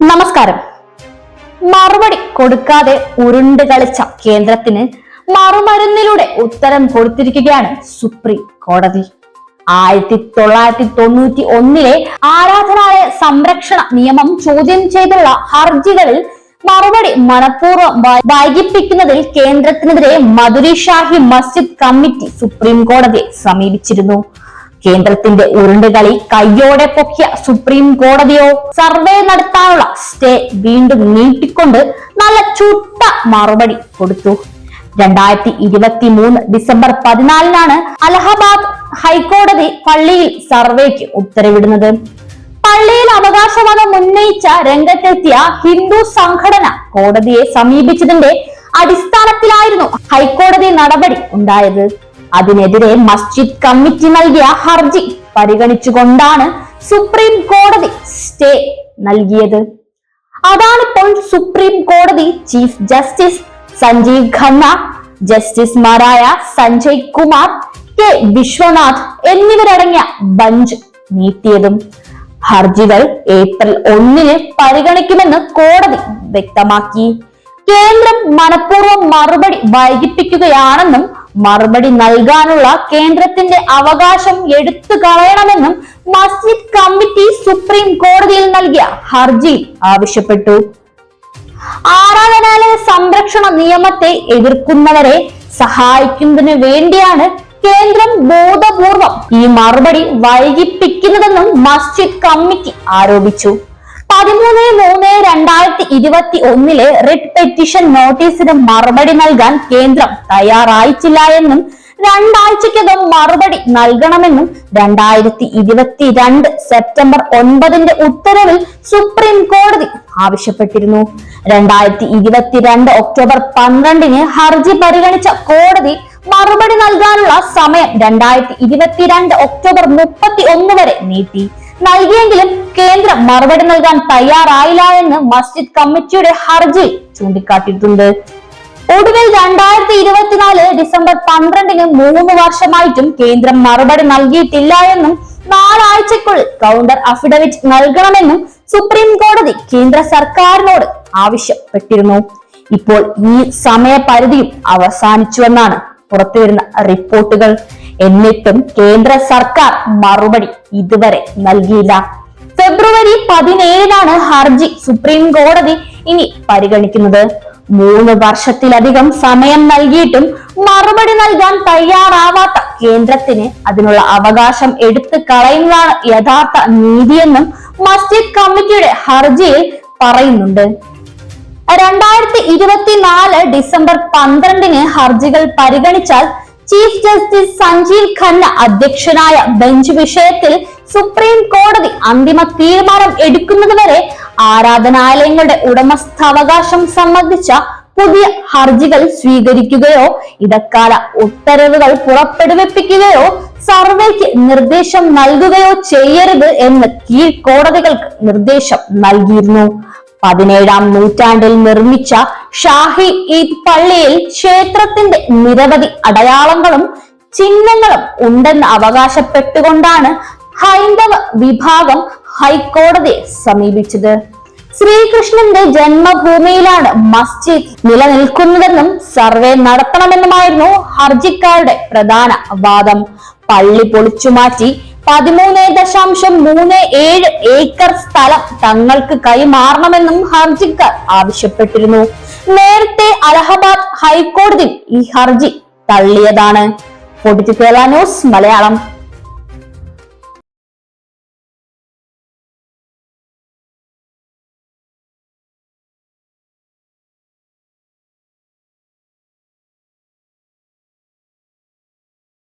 നമസ്കാരം. മറുപടി കൊടുക്കാതെ ഉരുണ്ട് കളിച്ച കേന്ദ്രത്തിന് മറുമരുന്നിലൂടെ ഉത്തരം കൊടുത്തിരിക്കുകയാണ് സുപ്രീം കോടതി. ആയിരത്തി തൊള്ളായിരത്തി തൊണ്ണൂറ്റി ഒന്നിലെ ആരാധനാലയ സംരക്ഷണ നിയമം ചോദ്യം ചെയ്തുള്ള ഹർജികളിൽ മറുപടി മനഃപൂർവം വൈകിപ്പിക്കുന്നതിൽ കേന്ദ്രത്തിനെതിരെ മധുരി ഷാഹി മസ്ജിദ് കമ്മിറ്റി സുപ്രീം കോടതിയെ സമീപിച്ചിരുന്നു. കേന്ദ്രത്തിന്റെ ഉരുണ്ടുകളി കയ്യോടെ പൊക്കിയ സുപ്രീം കോടതിയോ സർവേ നടത്താനുള്ള സ്റ്റേ വീണ്ടും നീട്ടിക്കൊണ്ട് നല്ല ചുട്ട മറുപടി കൊടുത്തു. രണ്ടായിരത്തി ഇരുപത്തി മൂന്ന് ഡിസംബർ പതിനാലിനാണ് അലഹബാദ് ഹൈക്കോടതി പള്ളിയിൽ സർവേക്ക് ഉത്തരവിടുന്നത്. പള്ളിയിൽ അവകാശവാദം ഉന്നയിച്ച രംഗത്തെത്തിയ ഹിന്ദു സംഘടന കോടതിയെ സമീപിച്ചതിന്റെ അടിസ്ഥാനത്തിലായിരുന്നു ഹൈക്കോടതി നടപടി ഉണ്ടായത്. അതിനെതിരെ മസ്ജിദ് കമ്മിറ്റി നൽകിയ ഹർജി പരിഗണിച്ചുകൊണ്ടാണ് സുപ്രീം കോടതി സ്റ്റേ നൽകിയത്. അതാണിപ്പോൾ സുപ്രീം കോടതി ചീഫ് ജസ്റ്റിസ് സഞ്ജീവ് ഖന്ന ജസ്റ്റിസുമാരായ സഞ്ജയ് കുമാർ കെ വിശ്വനാഥ് എന്നിവരടങ്ങിയ ബഞ്ച് നീട്ടിയതും ഹർജികൾ ഏപ്രിൽ ഒന്നിന് പരിഗണിക്കുമെന്ന് കോടതി വ്യക്തമാക്കി. കേന്ദ്രം മനഃപൂർവം മറുപടി വൈകിപ്പിക്കുകയാണെന്നും മറുപടി നൽകാനുള്ള കേന്ദ്രത്തിന്റെ അവകാശം എടുത്തു കളയണമെന്നും മസ്ജിദ് കമ്മിറ്റി സുപ്രീം കോടതിയിൽ നൽകിയ ഹർജിയിൽ ആവശ്യപ്പെട്ടു. ആരാധനാലയ സംരക്ഷണ നിയമത്തെ എതിർക്കുന്നവരെ സഹായിക്കുന്നതിന് വേണ്ടിയാണ് കേന്ദ്രം ബോധപൂർവം ഈ മറുപടി വൈകിപ്പിക്കുന്നതെന്നും മസ്ജിദ് കമ്മിറ്റി ആരോപിച്ചു. പതിമൂന്ന് മൂന്ന് രണ്ടായിരത്തി ഇരുപത്തി ഒന്നിലെ റിട്ട് പെറ്റീഷൻ നോട്ടീസിന് മറുപടി നൽകാൻ കേന്ദ്രം തയ്യാറായിട്ടില്ല എന്നും രണ്ടാഴ്ചക്കകം മറുപടി നൽകണമെന്നും രണ്ടായിരത്തി ഇരുപത്തിരണ്ട് സെപ്റ്റംബർ ഒൻപതിന്റെ ഉത്തരവിൽ സുപ്രീം കോടതി ആവശ്യപ്പെട്ടിരുന്നു. രണ്ടായിരത്തി ഇരുപത്തിരണ്ട് ഒക്ടോബർ പന്ത്രണ്ടിന് ഹർജി പരിഗണിച്ച കോടതി മറുപടി നൽകാനുള്ള സമയം രണ്ടായിരത്തി ഇരുപത്തിരണ്ട് ഒക്ടോബർ മുപ്പത്തി ഒന്ന് വരെ നീട്ടി. നൽകിയെങ്കിലും കേന്ദ്രം മറുപടി നൽകാൻ തയ്യാറായില്ല എന്ന് മസ്ജിദ് കമ്മിറ്റിയുടെ ഹർജി ചൂണ്ടിക്കാട്ടിയിട്ടുണ്ട്. ഒടുവിൽ രണ്ടായിരത്തി ഇരുപത്തിനാല് ഡിസംബർ പന്ത്രണ്ടിന് മൂന്ന് വർഷമായിട്ടും കേന്ദ്രം മറുപടി നൽകിയിട്ടില്ല എന്നും നാലാഴ്ചക്കുള്ളിൽ കൗണ്ടർ അഫിഡവിറ്റ് നൽകണമെന്നും സുപ്രീം കോടതി കേന്ദ്ര സർക്കാരിനോട് ആവശ്യപ്പെട്ടിരുന്നു. ഇപ്പോൾ ഈ സമയപരിധിയും അവസാനിച്ചുവെന്നാണ് പുറത്തുവരുന്ന റിപ്പോർട്ടുകൾ എന്നിട്ടും കേന്ദ്ര സർക്കാർ മറുപടി ഇതുവരെ നൽകിയില്ല. ഫെബ്രുവരി പതിനേഴിനാണ് ഹർജി സുപ്രീം കോടതി ഇനി പരിഗണിക്കുന്നത്. മൂന്ന് വർഷത്തിലധികം സമയം നൽകിയിട്ടും മറുപടി നൽകാൻ തയ്യാറാവാത്ത കേന്ദ്രത്തിന് അതിനുള്ള അവകാശം എടുത്തു കളയുന്നതാണ് യഥാർത്ഥ നീതിയെന്നും മസ്ജിദ് കമ്മിറ്റിയുടെ ഹർജിയിൽ പറയുന്നുണ്ട്. രണ്ടായിരത്തി ഇരുപത്തിനാല് ഡിസംബർ പന്ത്രണ്ടിന് ഹർജികൾ പരിഗണിച്ചാൽ ചീഫ് ജസ്റ്റിസ് സഞ്ജീവ് ഖന്ന അധ്യക്ഷനായ ബെഞ്ച് വിഷയത്തിൽ സുപ്രീം കോടതി അന്തിമ തീരുമാനം എടുക്കുന്നതുവരെ ആരാധനാലയങ്ങളുടെ ഉടമസ്ഥാവകാശം സംബന്ധിച്ച പുതിയ ഹർജികൾ സ്വീകരിക്കുകയോ ഇടക്കാല ഉത്തരവുകൾ പുറപ്പെടുവിപ്പിക്കുകയോ സർവേക്ക് നിർദ്ദേശം നൽകുകയോ ചെയ്യരുത് എന്ന് കീഴ്ക്കോടതികൾക്ക് നിർദ്ദേശം നൽകിയിരുന്നു. പതിനേഴാം നൂറ്റാണ്ടിൽ നിർമ്മിച്ച ഷാഹി ഈദ് പള്ളിയിൽ ക്ഷേത്രത്തിന്റെ നിരവധി അടയാളങ്ങളും ചിഹ്നങ്ങളും ഉണ്ടെന്ന് അവകാശപ്പെട്ടുകൊണ്ടാണ് ഹൈന്ദവ വിഭാഗം ഹൈക്കോടതിയെ സമീപിച്ചത്. ശ്രീകൃഷ്ണന്റെ ജന്മഭൂമിയിലാണ് മസ്ജിദ് നിലനിൽക്കുന്നതെന്നും സർവേ നടത്തണമെന്നുമായിരുന്നു ഹർജിക്കാരുടെ പ്രധാന വാദം. പള്ളി പൊളിച്ചുമാറ്റി പതിമൂന്ന് ദശാംശം മൂന്ന് ഏഴ് ഏക്കർ സ്ഥലം തങ്ങൾക്ക് കൈമാറണമെന്നും ഹർജിക്കാർ ആവശ്യപ്പെട്ടിരുന്നു. നേരത്തെ അലഹബാദ് ഹൈക്കോടതി ഈ ഹർജി തള്ളിയതാണ്. പൊടിച്ചു കേരള ന്യൂസ് മലയാളം.